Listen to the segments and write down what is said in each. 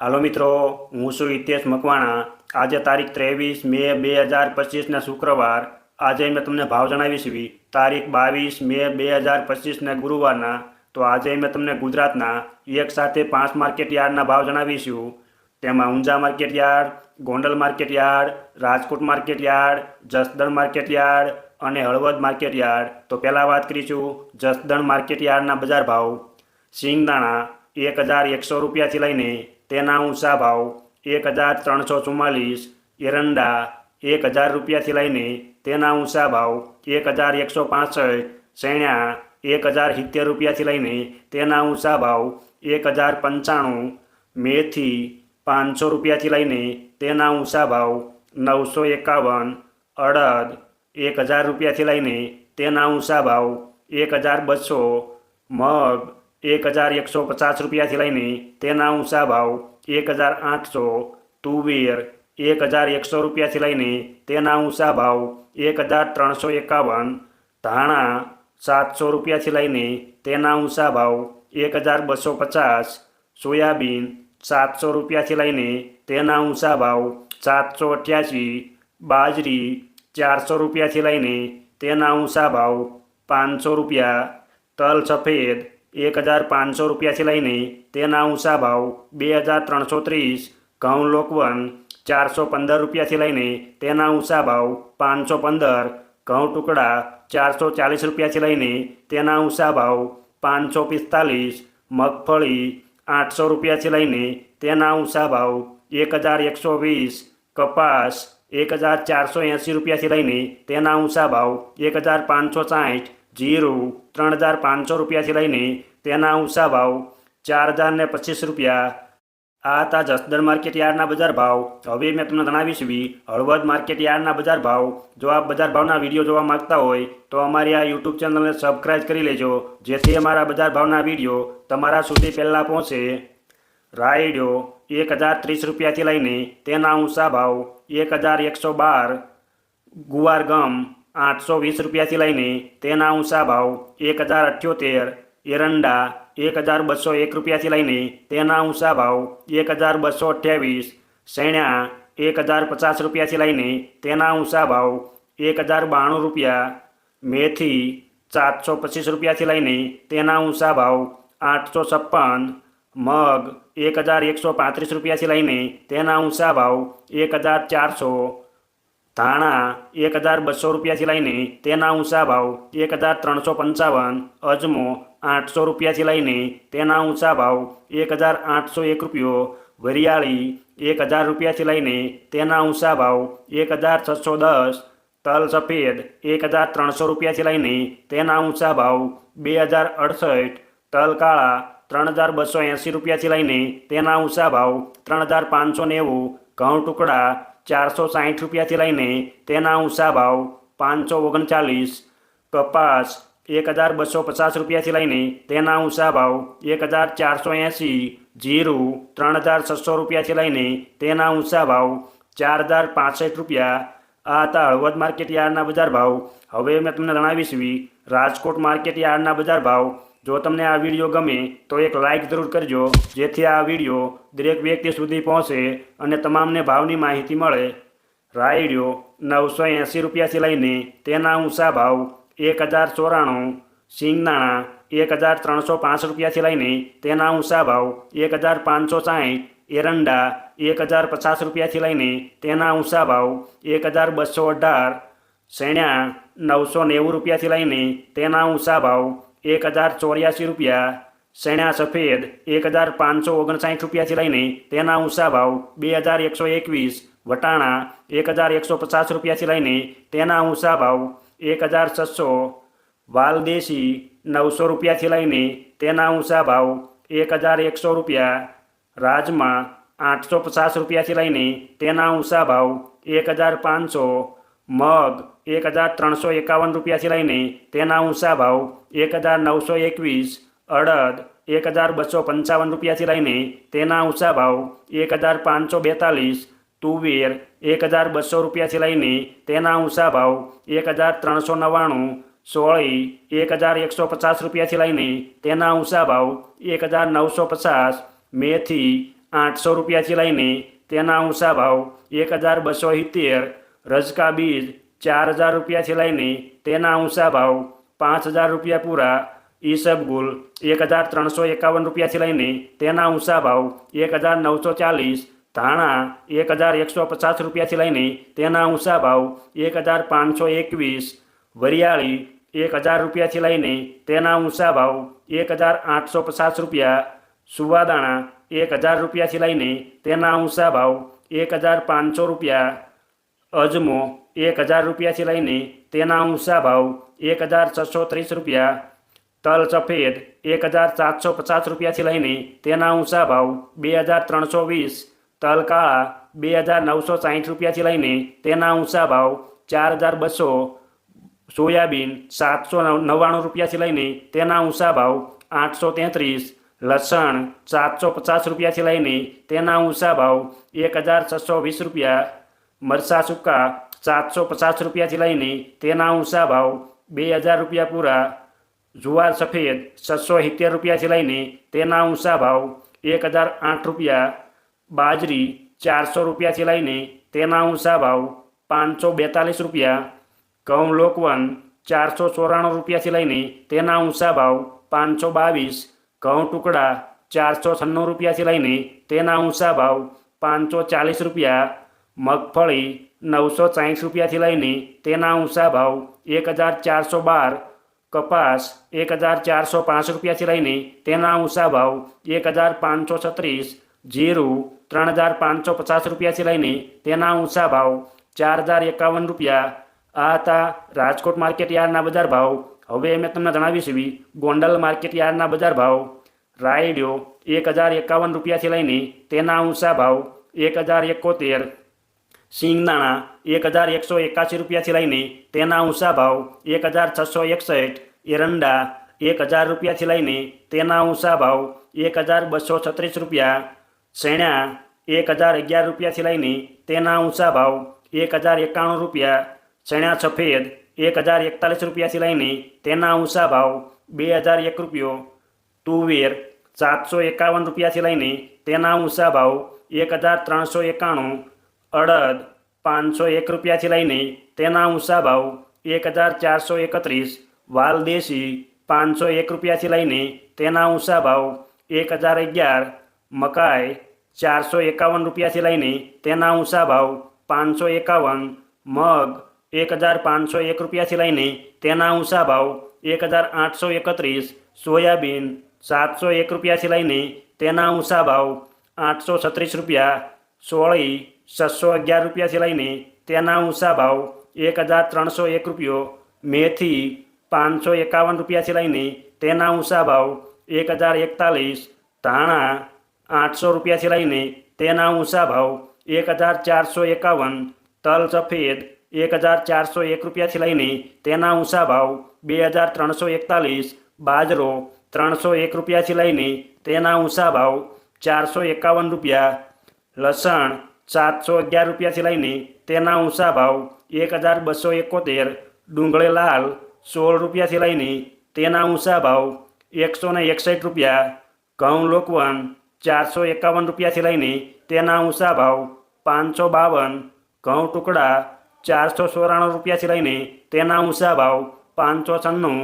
હાલો મિત્રો, હું છું હિતેશ મકવાણા. આજે તારીખ ત્રેવીસ મે બે હજાર પચીસના શુક્રવાર. આજે મેં તમને ભાવ જણાવીશ તારીખ બાવીસ મે બે હજાર પચીસના ગુરુવારના. તો આજે મેં તમને ગુજરાતના એક સાથે પાંચ માર્કેટ યાર્ડના ભાવ જણાવીશું તેમાં Unjha market yard, Gondal market yard, Rajkot market yard, Jasdan market yard અને હળવદ માર્કેટ યાર્ડ. તો પહેલાં વાત કરીશું જસદણ માર્કેટ યાર્ડના બજાર ભાવ. સિંગદાણા એક હજાર એકસો રૂપિયાથી લઈને તેના ઊંચા ભાવ એક હજાર ત્રણસો ચુમ્માલીસ, એરંડા એક હજાર રૂપિયાથી લઈને તેના ઊંચા ભાવ એક હજાર એકસો પાસઠ, શેણ્યા એક હજાર સિત્તેર રૂપિયાથી લઈને તેના ઊંચા ભાવ એક હજાર પંચાણું, મેથી પાંચસો રૂપિયાથી લઈને તેના ઊંચા ભાવ નવસો એકાવન, અડદ એક હજાર રૂપિયાથી લઈને તેના ઊંચા ભાવ એક હજાર બસો, મગ એક હજાર એકસો પચાસ રૂપિયાથી લઈને તેના ઊંચા ભાવ એક હજાર આઠસો, તુવેર એક હજાર એકસો રૂપિયાથી લઈને તેના ઊંચા ભાવ એક હજાર ત્રણસો એકાવન, ધાણા સાતસો રૂપિયાથી લઈને તેના ઊંચા ભાવ એક હજાર બસો પચાસ, સોયાબીન સાતસો રૂપિયાથી લઈને તેના ઊંચા ભાવ સાતસો અઠ્યાસી, બાજરી ચારસો રૂપિયાથી લઈને તેના ઊંચા ભાવ પાંચસો રૂપિયા, તલ સફેદ એક હજાર પાંચસો રૂપિયાથી લઈને તેના ઊંચા ભાવ બે હજાર ત્રણસો ત્રીસ ઘઉં લોકવન ચારસો પંદર રૂપિયાથી લઈને તેના ઊંચા ભાવ પાંચસો પંદર, ઘઉં ટુકડા ચારસો ચાલીસ રૂપિયાથી લઈને તેના ઊંચા ભાવ પાંચસો પિસ્તાલીસ, મગફળી આઠસો રૂપિયાથી લઈને તેના ઊંચા ભાવ એક હજાર એકસો વીસ, કપાસ એક હજાર ચારસો એંસી રૂપિયાથી લઈને તેના ઊંચા ભાવ એક હજાર પાંચસો સાઠ જીરું ત્રણ હજાર પાંચસો રૂપિયાથી લઈને તેના ઊંચા ભાવ ચાર હજાર ને પચીસ રૂપિયા. આ હતા જસદણ માર્કેટ યાર્ડના બજાર ભાવ. હવે મેં તમને જણાવીશ બી હળવદ માર્કેટ યાર્ડના બજાર ભાવ. જો આપ બજાર ભાવના વીડિયો જોવા માંગતા હોય, તો અમારી આ યુટ્યુબ ચેનલને સબસ્ક્રાઇબ કરી લેજો, જેથી અમારા બજાર ભાવના વીડિયો તમારા સુધી પહેલાં પહોંચે. રાયડો એક હજાર ત્રીસ રૂપિયાથી લઈને તેના ઊંચા ભાવ એક હજાર એકસો બાર. ગુવાર ગમ આઠસો વીસ રૂપિયાથી લઈને તેના ઊંચા ભાવ એક હજાર અઠ્યોતેર, એરંડા એક હજાર બસો એક રૂપિયાથી લઈને તેના ઊંચા ભાવ એક હજાર બસો અઠ્યાવીસ શેણ્યા એક હજાર પચાસ રૂપિયાથી લઈને તેના ઊંચા ભાવ એક હજાર બાણું રૂપિયા, મેથી સાતસો પચીસ રૂપિયાથી લઈને તેના ઊંચા ભાવ આઠસો છપ્પન, મગ એક હજાર એકસો પાંત્રીસ રૂપિયાથી લઈને તેના ઊંચા ભાવ એક હજાર ચારસો ધાણા એક હજાર બસો રૂપિયાથી લઈને તેના ઊંચા ભાવ એક હજાર ત્રણસો પંચાવન, અજમો આઠસો રૂપિયાથી લઈને તેના ઊંચા ભાવ એક હજાર આઠસો એક રૂપિયો, વરિયાળી એક હજાર રૂપિયાથી લઈને તેના ઊંચા ભાવ એક હજાર છસો દસ, તલ સફેદ એક હજાર ત્રણસો રૂપિયાથી લઈને તેના ઊંચા ભાવ બે હજાર અડસઠ, તલ કાળા ત્રણ હજાર બસો એંસી રૂપિયાથી લઈને તેના ઊંચા ભાવ ત્રણ હજાર પાંચસો નેવું, ઘઉં ટુકડા ચારસો સાહીઠ રૂપિયાથી લઈને તેના ઊંચા ભાવ પાંચસો ઓગણચાલીસ, કપાસ એક હજાર બસો પચાસ રૂપિયાથી લઈને તેના ઊંચા ભાવ એક હજાર ચારસો એંસી, જીરું ત્રણ હજાર છસો રૂપિયાથી લઈને તેના ઊંચા ભાવ ચાર હજાર પાસઠ રૂપિયા. આ હતા હળવદ માર્કેટ યાર્ડના બજાર ભાવ. હવે મેં તમને જણાવીશ રાજકોટ માર્કેટ યાર્ડના બજાર ભાવ જો તમને આ વીડિયો ગમે, તો એક લાઇક જરૂર કરજો, જેથી આ વીડિયો દરેક વ્યક્તિ સુધી પહોંચે અને તમામને ભાવની માહિતી મળે. રાયડ્યો નવસો એંસી રૂપિયાથી લઈને તેના ઊંચા ભાવ એક હજાર ચોરાણું, સિંગદાણા એક હજાર ત્રણસો પાંચ રૂપિયાથી લઈને તેના ઊંચા ભાવ એક હજાર પાંચસો સાઠ એરંડા એક હજાર પચાસ રૂપિયાથી લઈને તેના ઊંચા ભાવ એક હજાર બસો અઢાર શેણ્યા નવસો નેવું રૂપિયાથી લઈને તેના ઊંચા ભાવ એક હજાર ચોર્યાસી રૂપિયા શેણા સફેદ એક હજાર પાંચસો ઓગણસાઠ રૂપિયાથી લઈને તેના ઊંચા ભાવ બે હજાર એકસો એકવીસ, વટાણા એક હજાર એકસો પચાસ રૂપિયાથી લઈને તેના ઊંચા ભાવ એક હજાર છસો, વાલદેશી નવસો રૂપિયાથી લઈને તેના ઊંચા ભાવ એક હજાર એકસો રૂપિયા, રાજમા આઠસો પચાસ રૂપિયાથી લઈને તેના ઊંચા ભાવ એક હજાર પાંચસો, મગ એક હજાર ત્રણસો એકાવન રૂપિયાથી લઈને તેના ઊંચા ભાવ એક હજાર નવસો એકવીસ, અડદ એક હજાર બસો પંચાવન રૂપિયાથી લઈને તેના ઊંચા ભાવ એક હજાર પાંચસો બેતાલીસ, તુવેર એક હજાર બસો રૂપિયાથી લઈને તેના ઊંચા ભાવ એક હજાર ત્રણસો નવ્વાણું, સોળી એક હજાર એકસો પચાસ રૂપિયાથી લઈને તેના ઊંચા ભાવ એક હજાર નવસો પચાસ, મેથી આઠસો રૂપિયાથી લઈને તેના ઊંચા ભાવ એક હજાર બસો સિત્તેર, રજકા બીજ ચાર હજાર રૂપિયાથી લઈને તેના ઊંચા ભાવ પાંચ હજાર રૂપિયા પૂરા ઈસબગુલ એક હજાર ત્રણસો એકાવન રૂપિયાથી લઈને તેના ઊંચા ભાવ એક હજાર નવસો ચાલીસ, ધાણા એક હજાર એકસો પચાસ રૂપિયાથી લઈને તેના ઊંચા ભાવ એક હજાર પાંચસો એકવીસ, વરિયાળી એક હજાર રૂપિયાથી લઈને તેના ઊંચા ભાવ એક હજાર આઠસો પચાસ રૂપિયા, સુવાદાણા એક હજાર રૂપિયાથી લઈને તેના ઊંચા ભાવ એક હજાર પાંચસો રૂપિયા, અજમો એક હજાર રૂપિયાથી લઈને તેના ઊંચા ભાવ એક હજાર છસો ત્રીસ રૂપિયા, તલ સફેદ એક હજાર સાતસો પચાસ રૂપિયાથી લઈને તેના ઊંચા ભાવ બે હજાર ત્રણસો વીસ, તલ કાળા બે હજાર નવસો સાહીઠ રૂપિયાથી લઈને તેના ઊંચા ભાવ ચાર હજાર બસો, સોયાબીન સાતસો નવ્વાણું રૂપિયાથી લઈને તેના ઊંચા ભાવ આઠસો તેત્રીસ, લસણ સાતસો પચાસ રૂપિયાથી લઈને તેના ઊંચા ભાવ એક હજાર છસો વીસ રૂપિયા મરસા સૂકા સાતસો પચાસ રૂપિયાથી લઈને તેના ઊંચા ભાવ બે હજાર રૂપિયા પૂરા. જુવાર સફેદ છસો સિત્તેર રૂપિયાથી લઈને તેના ઊંચા ભાવ એક હજાર આઠ રૂપિયા. બાજરી ચારસો રૂપિયાથી લઈને તેના ઊંચા ભાવ પાંચસો બેતાલીસ રૂપિયા. ઘઉં લોકવન ચારસો ચોરાણું રૂપિયાથી લઈને તેના ઊંચા ભાવ પાંચસો બાવીસ. ઘઉં ટુકડા ચારસો છન્નું રૂપિયાથી લઈને તેના ઊંચા ભાવ પાંચસો ચાલીસ રૂપિયા. મગફળી નવસો સાહીઠ રૂપિયાથી લઈને તેના ઊંચા ભાવ એક હજાર ચારસો બાર, કપાસ એક હજાર ચારસો પાંચ રૂપિયાથી લઈને તેના ઊંચા ભાવ એક હજાર પાંચસો છત્રીસ, જીરું ત્રણ હજાર પાંચસો પચાસ રૂપિયાથી લઈને તેના ઊંચા ભાવ ચાર હજાર એકાવન રૂપિયા. આ હતા રાજકોટ માર્કેટ યાર્ડના બજાર ભાવ. હવે મેં તમને જણાવીશ એવી ગોંડલ માર્કેટ યાર્ડના બજાર ભાવ. રાયડ્યો એક હજાર એકાવન રૂપિયાથી લઈને તેના ઊંચા ભાવ એક હજાર એકોતેર સિંગદાણા એક હજાર એકસો એકાસી રૂપિયાથી લઈને તેના ઊંચા ભાવ એક હજાર છસો એકસઠ, એરંડા એક હજાર રૂપિયાથી લઈને તેના ઊંચા ભાવ એક હજાર બસો છત્રીસ રૂપિયા, શેણા એક હજાર અગિયાર રૂપિયાથી લઈને તેના ઊંચા ભાવ એક હજાર એકાણું રૂપિયા ચણા સફેદ એક હજાર એકતાલીસ રૂપિયાથી લઈને તેના ઊંચા ભાવ બે હજાર એક રૂપિયો, તુવેર સાતસો એકાવન રૂપિયાથી લઈને તેના ઊંચા ભાવ એક હજાર ત્રણસો એકાણું અડદ પાંચસો એક રૂપિયાથી લઈને તેના ઊંચા ભાવ એક હજાર ચારસો એકત્રીસ વાલદેશી પાંચસો એક રૂપિયાથી લઈને તેના ઊંચા ભાવ એક હજાર અગિયાર મકાઈ ચારસો એકાવન રૂપિયાથી લઈને તેના ઊંચા ભાવ પાંચસો એકાવન મગ એક હજાર પાંચસો એક રૂપિયાથી લઈને તેના ઊંચા ભાવ એક હજાર આઠસો એકત્રીસ સોયાબીન સાતસો એક રૂપિયાથી લઈને તેના ઊંચા ભાવ આઠસો છત્રીસ રૂપિયા સોળી છસો અગિયાર રૂપિયાથી લઈને તેના ઊંચા ભાવ એક હજાર ત્રણસો એક રૂપિયો, મેથી પાંચસો એકાવન રૂપિયાથી લઈને તેના ઊંચા ભાવ એક હજાર એકતાલીસ, ધાણા આઠસો રૂપિયાથી લઈને તેના ઊંચા ભાવ એક હજાર ચારસો એકાવન, તલ સફેદ એક હજાર ચારસો એક રૂપિયાથી લઈને તેના ઊંચા ભાવ બે હજાર ત્રણસો એકતાલીસ, બાજરો ત્રણસો એક રૂપિયાથી લઈને તેના ઊંચા ભાવ ચારસો એકાવન રૂપિયા, લસણ સાતસો અગિયાર રૂપિયાથી લઈને તેના ઊંચા ભાવ એક હજાર બસો એકોતેર, ડુંગળી લાલ સોળ રૂપિયાથી લઈને તેના ઊંચા ભાવ એકસો ને એકસઠ રૂપિયા, ઘઉં લોકવન ચારસો એકાવન રૂપિયાથી લઈને તેના ઊંચા ભાવ પાંચસો બાવન, ઘઉં ટુકડા ચારસો ચોરાણું રૂપિયાથી લઈને તેના ઊંચા ભાવ પાંચસો છન્નું,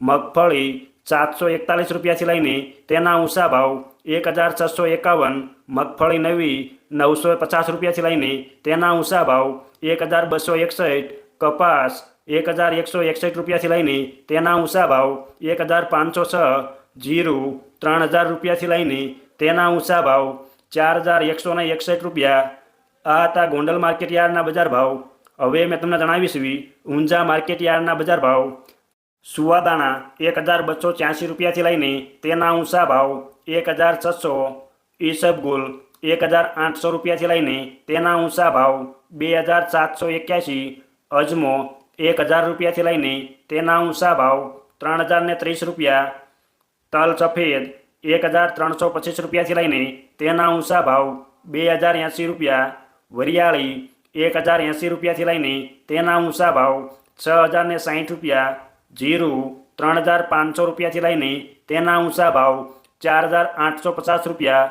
મગફળી સાતસો એકતાલીસ રૂપિયાથી લઈને તેના ઊંચા ભાવ એક હજાર છસો એકાવન, મગફળી નવી નવસો પચાસ રૂપિયાથી લઈને તેના ઊંચા ભાવ એક હજાર બસો એકસઠ, કપાસ એક હજાર એકસો એકસઠ રૂપિયાથી લઈને તેના ઊંચા ભાવ એક હજાર પાંચસો છ, જીરું ત્રણ હજાર રૂપિયાથી લઈને તેના ઊંચા ભાવ ચાર હજાર એકસો ને એકસઠ રૂપિયા. આ હતા ગોંડલ માર્કેટ યાર્ડના બજાર ભાવ. હવે મેં તમને જણાવીશ ઊંઝા માર્કેટ યાર્ડના બજાર ભાવ. સુવાદાણા એક હજાર બસો રૂપિયાથી લઈને તેના ઊંચા ભાવ એક હજાર છસો. ઈસબગુલ એક હજાર આઠસો રૂપિયાથી લઈને તેના ઊંચા ભાવ બે હજાર સાતસો એક્યાસી, અજમો એક હજાર રૂપિયાથી લઈને તેના ઊંચા ભાવ ત્રણ હજાર ને ત્રીસ રૂપિયા, તલ સફેદ એક હજાર ત્રણસો પચીસ રૂપિયાથી લઈને તેના ઊંચા ભાવ બે હજાર એંસી રૂપિયા, વરિયાળી એક હજાર એંસી રૂપિયાથી લઈને તેના ઊંચા ભાવ છ હજાર ને સાહીઠ રૂપિયા, જીરું ત્રણ હજાર પાંચસો રૂપિયાથી લઈને તેના ઊંચા ભાવ ચાર હજાર આઠસો પચાસ રૂપિયા